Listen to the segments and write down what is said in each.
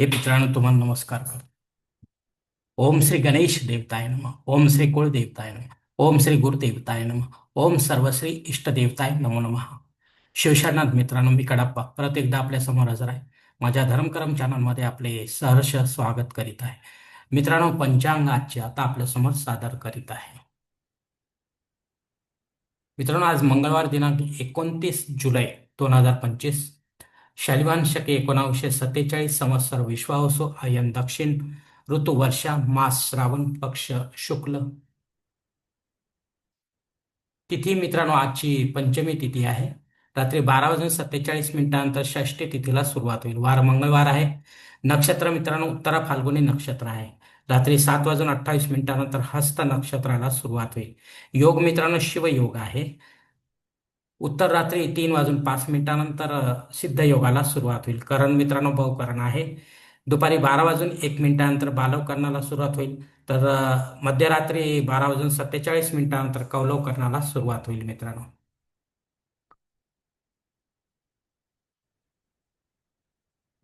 हे मित्रांनो तुम्हाला नमस्कार करतो. ओम श्री गणेश देवताय नम ओम श्री कुळ देवताय नम ओम श्री गुरुदेवताय नम ओम सर्वश्री इष्ट देवताय नमो नमः. शिवशरनाथ मित्रांनो मी कडाप्पा परत एकदा आपल्यासमोर हजर आहे. माझ्या धर्मकरम चॅनलमध्ये आपले सहर्ष स्वागत करीत आहे. मित्रांनो पंचांग आजचे आता आपल्यासमोर सादर करीत आहे. मित्रांनो आज मंगळवार दिनांक एकोणतीस जुलै दोन हजार पंचवीस शालिवान शके एकोणावीसशे सत्तेचाळीस संवत्सर विश्वावसो आयन दक्षिण ऋतू वर्षा मास श्रावण पक्ष शुक्ल. तिथी मित्रांनो आजची पंचमी तिथी आहे. रात्री बारा वाजून सत्तेचाळीस मिनिटानंतर षष्टी तिथीला सुरुवात होईल. वार मंगळवार आहे. नक्षत्र मित्रांनो उत्तरा फाल्गुनी नक्षत्र आहे. रात्री सात वाजून अठ्ठावीस मिनिटानंतर हस्त नक्षत्राला सुरुवात होईल. योग मित्रांनो शिवयोग आहे. उत्तर रात्री तीन वाजून पाच मिनिटानंतर सिद्धयोगाला सिद्ध योगाला सुरुवात होईल. करण मित्रांनो बहुकरण आहे. दुपारी बारा वाजून एक मिनिटानंतर बालव करणाला सुरुवात होईल. तर मध्यरात्री बारा वाजून सत्तेचाळीस मिनिटानंतर कौलव करणाला सुरुवात होईल मित्रांनो.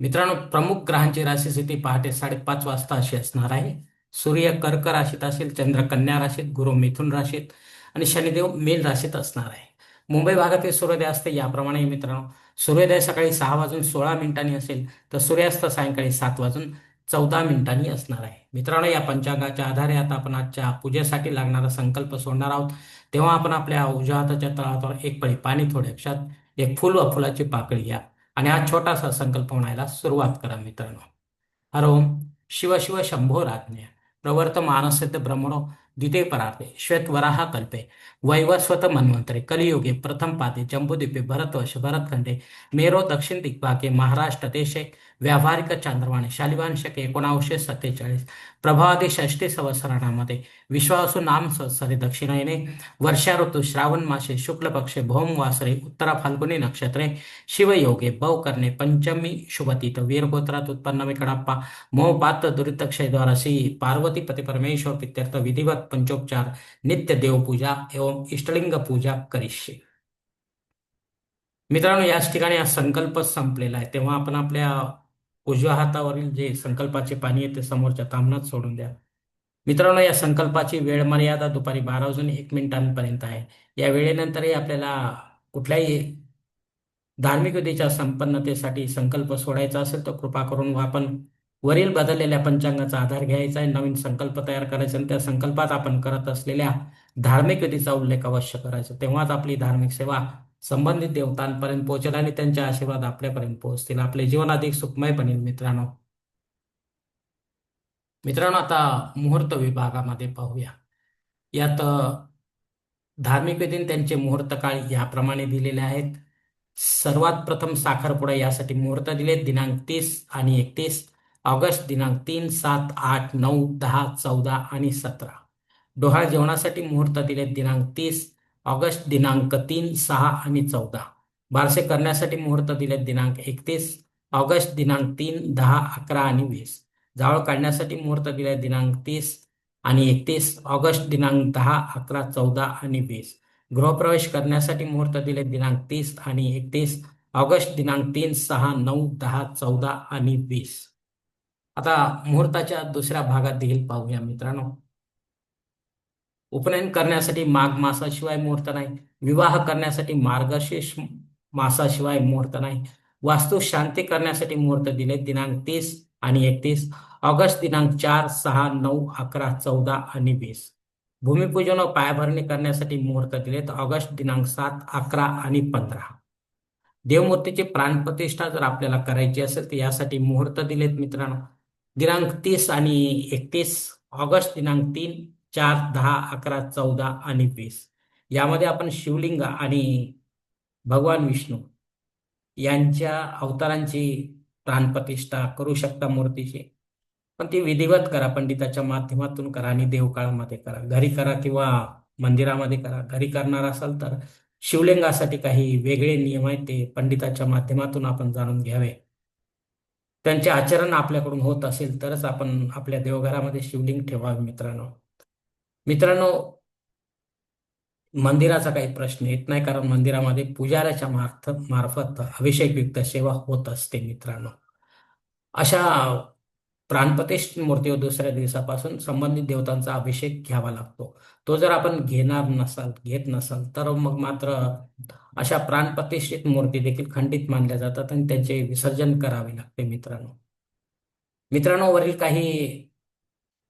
मित्रांनो प्रमुख ग्रहांची राशी स्थिती पहाटे साडेपाच वाजता अशी असणार आहे. सूर्य कर्क राशीत असेल चंद्र कन्या राशीत गुरु मिथुन राशीत आणि शनिदेव मीन राशीत असणार आहे. मुंबई भागातील सूर्योदय असते याप्रमाणे मित्रांनो. सूर्योदय सकाळी सहा वाजून सोळा मिनिटांनी असेल तर सूर्यास्त सायंकाळी सात वाजून चौदा मिनिटांनी असणार आहे. मित्रांनो या पंचांगाच्या आधारे आता आपण आजच्या पूजेसाठी लागणारा संकल्प सोडणार आहोत. तेव्हा आपण आपल्या उजव्या हाताच्या एक पळी पाणी थोडे अक्षात एक फुल व फुलाची पाकळी घ्या आणि हा छोटासा संकल्प म्हणायला सुरुवात करा मित्रांनो. हर ओम. शिव शिव शंभो राज्ञ प्रवर्त मानसिद्ध ब्रह्मणो. द्वितीय परार्थे श्वेतवराहा कल्पे वैवस्वत मन्वंतरे कलियुगे प्रथम पादे जम्बुद्वीपे भरतवर्ष भरतखंडे मेरो दक्षिण दिग्भागे महाराष्ट्र देशे व्यावहारिक चांद्रवाणे शालिवान शके सत्तेचाळीस प्रभावादी षष्टी संवत्सरामध्ये विश्वासू नाम संवत्सरे दक्षिणायने वर्षा ऋतू श्रावण मासे शुक्ल पक्षे भौम वासरे उत्तरा फाल्गुनी नक्षत्रे शिवयोगे करणे पंचमी शुभतीत वीरगोत्रात उत्पन्न विकडाप्पा मोहपात दुरितक्षयद्वारा श्री पार्वती पती परमेश्वर प्रित्यर्थ विधिवत पंचोपचार नित्य देवपूजा एवं इष्टलिंग पूजा करिष्ये। मित्रांनो याच ठिकाणी हा संकल्प संपलेला आहे. तेव्हा आपण आपल्या उजव्या हातावरील जे संकल्पाचे पाणी आहे ते समोरच्या तामणात सोडून द्या. मित्रांनो या संकल्पाची वेळ मर्यादा दुपारी बारा वाजून एक मिनिटांपर्यंत आहे. या वेळेनंतरही आपल्याला कुठल्याही धार्मिक विधीच्या संपन्नतेसाठी संकल्प सोडायचा असेल तर कृपा करून आपण वरील बदललेल्या पंचांगाचा आधार घ्यायचा आहे. नवीन संकल्प तयार करायचा आणि त्या संकल्पात आपण करत असलेल्या धार्मिक विधीचा उल्लेख अवश्य करायचा. तेव्हाच आपली धार्मिक सेवा संबंधित देवतांपर्यंत पोहोचेल आणि त्यांचे आशीर्वाद आपल्यापर्यंत पोहोचतील. आपले जीवन अधिक सुखमय बनेल मित्रांनो. मित्रांनो आता मुहूर्त विभागामध्ये पाहूया. यात धार्मिक विधीन त्यांचे मुहूर्त काळ याप्रमाणे दिलेले आहेत. सर्वात प्रथम साखरपुडा यासाठी मुहूर्त दिले दिनांक तीस आणि एकतीस. ऑगस्ट दिनांक तीन सात आठ नऊ दहा चौदा आणि सतरा. डोहाळ जेवणासाठी मुहूर्त दिले दिनांक तीस. ऑगस्ट दिनांक तीन सहा आणि चौदा. बारसे करण्यासाठी मुहूर्त दिले दिनांक एकतीस ऑगस्ट दिनांक तीन दहा अकरा आणि वीस. जावळ काढण्यासाठी मुहूर्त दिले दिनांक तीस आणि एकतीस ऑगस्ट दिनांक दहा अकरा चौदा आणि वीस. गृहप्रवेश करण्यासाठी मुहूर्त दिले दिनांक तीस आणि एकतीस ऑगस्ट दिनांक तीन सहा नऊ दहा चौदा आणि वीस. आता मुहूर्ताच्या दुसऱ्या भागात देखील पाहूया मित्रांनो. उपनयन करण्यासाठी माघ मासाशिवाय मुहूर्त नाही. विवाह करण्यासाठी मार्गशीर्ष मासाशिवाय मुहूर्त नाही. वास्तू शांती करण्यासाठी मुहूर्त दिले. दिनांक तीस आणि एकतीस. ऑगस्ट दिनांक चार सहा नऊ अकरा चौदा आणि वीस. भूमिपूजन व पायाभरणी करण्यासाठी मुहूर्त दिलेत ऑगस्ट दिनांक सात अकरा आणि पंधरा. देवमूर्तीची प्राणप्रतिष्ठा जर आपल्याला करायची असेल तर यासाठी मुहूर्त दिलेत मित्रांनो. दिनांक तीस आणि एकतीस. ऑगस्ट दिनांक तीन चार दहा अकरा चौदा आणि वीस. यामध्ये आपण शिवलिंग आणि भगवान विष्णू यांच्या अवतारांची प्राणप्रतिष्ठा करू शकता मूर्तीची. पण ती विधिवत करा पंडिताच्या माध्यमातून करा आणि देवकाळामध्ये करा. घरी करा किंवा मंदिरामध्ये करा. घरी करणार असाल तर शिवलिंगासाठी काही वेगळे नियम आहेत ते पंडिताच्या माध्यमातून आपण जाणून घ्यावे. त्यांचे आचरण आपल्याकडून होत असेल तरच आपण आपल्या देवघरामध्ये शिवलिंग ठेवावे मित्रांनो. मित्रांनो मंदिराचा काही प्रश्न येत नाही कारण मंदिरामध्ये पुजाऱ्याच्या मार्फत मार्फत अभिषेकयुक्त सेवा होत असते मित्रांनो. अशा प्राणप्रतिष्ठित मूर्तीवर दुसऱ्या दिवसापासून संबंधित देवतांचा अभिषेक घ्यावा लागतो. तो जर आपण घेणार नसाल घेत नसाल तर मग मात्र अशा प्राणप्रतिष्ठित मूर्ती देखील खंडित मानल्या जातात आणि त्यांचे विसर्जन करावे लागते मित्रांनो. मित्रांनो वरील काही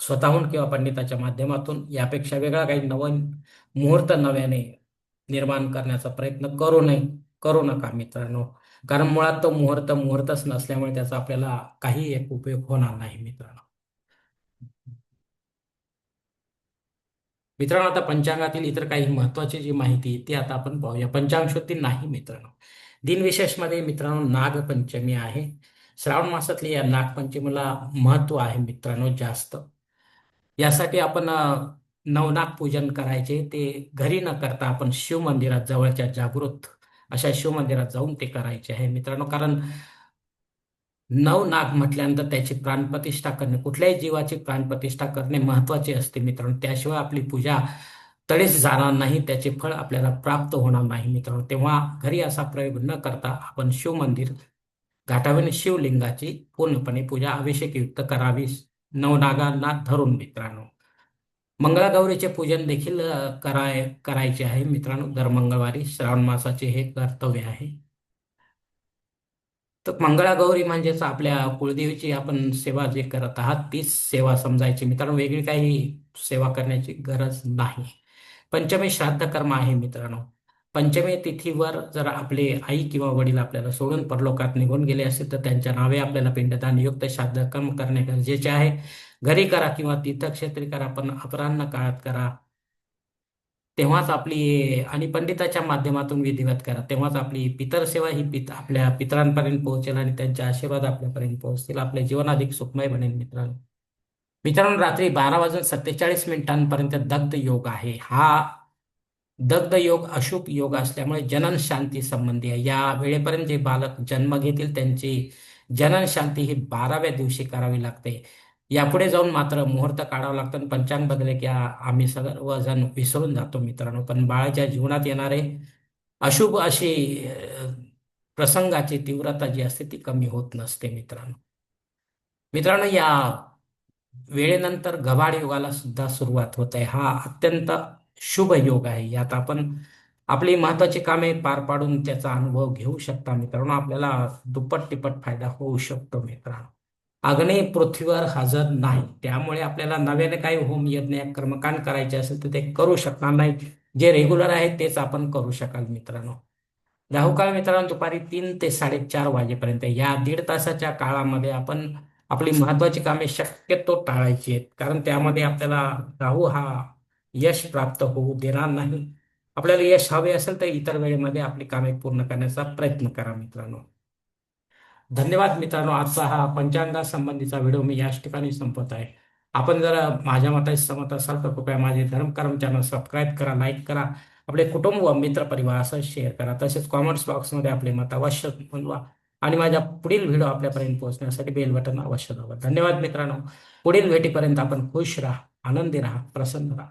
स्वतःहून किंवा पंडिताच्या माध्यमातून यापेक्षा वेगळा काही नवन मुहूर्त नव्याने निर्माण करण्याचा प्रयत्न करू नये करू नका मित्रांनो. कारण मुळात तो मुहूर्त मुहूर्तच नसल्यामुळे त्याचा आपल्याला काही एक उपयोग होणार नाही मित्रांनो. मित्रांनो आता पंचांगातील इतर काही महत्वाची जी माहिती ती आता आपण पाहूया. पंचांग शुद्धी नाही मित्रांनो. दिनविशेषमध्ये मित्रांनो नागपंचमी आहे. श्रावण मासातली या नागपंचमीला महत्त्व आहे मित्रांनो जास्त. यासाठी आपण नवनाथ पूजन करायचे. ते घरी न करता आपण शिवमंदिरात जवळच्या जागृत अशा शिवमंदिरात जाऊन ते करायचे आहे मित्रांनो. कारण नवनाग म्हटल्यानंतर त्याची प्राणप्रतिष्ठा करणे कुठल्याही जीवाची प्राणप्रतिष्ठा करणे महत्त्वाचे असते मित्रांनो. त्याशिवाय आपली पूजा तडेच जाणार नाही त्याचे फळ आपल्याला प्राप्त होणार नाही मित्रांनो. तेव्हा घरी असा प्रयोग न करता आपण शिवमंदिर मंदिर शिवलिंगाची पूर्णपणे पूजा अभिषेकयुक्त करावी नवनागांना धरून मित्रांनो. मंगळागौरीचे पूजन देखील कराय करायचे आहे मित्रांनो. दर मंगळवारी श्रावण मासाचे हे कर्तव्य आहे. तर मंगळागौरी म्हणजेच आपल्या कुळदेवीची आपण सेवा जे करत आहात तीच सेवा समजायची. मित्रांनो वेगळी काही सेवा करण्याची गरज नाही. पंचमी श्राद्ध कर्म आहे मित्रांनो. पंचमी तिथीवर जर आपले आई किंवा वडील आपल्याला सोडून परलोकात निघून गेले असेल तर त्यांच्या नावे आपल्याला पिंडदान युक्त श्राद्ध कम करणे गरजेचे आहे. घरी करा किंवा तीर्थक्षेत्री करा पण अपराह्न काळात करा. तेव्हाच आपली आणि पंडिताच्या माध्यमातून विधिवत करा. तेव्हाच आपली पितर सेवा ही पित आपल्या पितरांपर्यंत पोहोचेल आणि त्यांचे आशीर्वाद आपल्यापर्यंत पोहोचतील. आपले जीवन अधिक सुखमय बनेल मित्रांनो. मित्रांनो रात्री बारा वाजून सत्तेचाळीस मिनिटांपर्यंत दग्ध योग आहे. हा दग्ध योग अशुभ योग असल्यामुळे जनन शांती संबंधी आहे. या वेळेपर्यंत जे बालक जन्म घेतील त्यांची जनन शांती ही बाराव्या दिवशी करावी लागते. यापुढे जाऊन मात्र मुहूर्त काढावं लागतं पंचांग बदले की आम्ही सर्वजण विसरून जातो मित्रांनो. पण बाळाच्या जीवनात येणारे अशुभ अशी प्रसंगाची तीव्रता जी असते ती कमी होत नसते मित्रांनो. मित्रांनो या वेळेनंतर गव्हाड युगाला सुद्धा सुरुवात होत आहे. हा अत्यंत शुभ योग आहे. यात आपण आपली महत्वाची कामे पार पाडून त्याचा अनुभव घेऊ शकता मित्रांनो. आपल्याला दुप्पट तिप्पट फायदा होऊ शकतो मित्रांनो. अग्नी पृथ्वीवर हजर नाही. त्यामुळे आपल्याला नव्याने काही होम यज्ञ कर्मकांड करायचे असेल तर ते करू शकणार नाही. जे रेग्युलर आहे तेच आपण करू शकाल मित्रांनो. राहुकाळ मित्रांनो दुपारी तीन ते साडेचार वाजेपर्यंत या दीड तासाच्या काळामध्ये आपण आपली महत्वाची कामे शक्यतो टाळायची आहेत. कारण त्यामध्ये आपल्याला राहू हा यश प्राप्त होऊ देणार नाही. आपल्याला यश हवे असेल तर इतर वेळेमध्ये आपली कामे पूर्ण करण्याचा प्रयत्न करा मित्रांनो. धन्यवाद मित्रांनो. आजचा हा पंचांगा संबंधीचा व्हिडिओ मी याच ठिकाणी संपत आहे. आपण जर माझ्या मताशी सहमत असाल तर कृपया माझे धर्मकर्म चॅनल सबस्क्राईब करा लाईक करा आपले कुटुंब व मित्र परिवार असं शेअर करा. तसेच कॉमेंट्स बॉक्समध्ये आपले मत अवश्य नोंदवा आणि माझ्या पुढील व्हिडिओ आपल्यापर्यंत पोहोचण्यासाठी बेल बटन अवश्य दाबा. धन्यवाद मित्रांनो. पुढील भेटीपर्यंत आपण खुश राहा आनंदी राहा प्रसन्न राहा.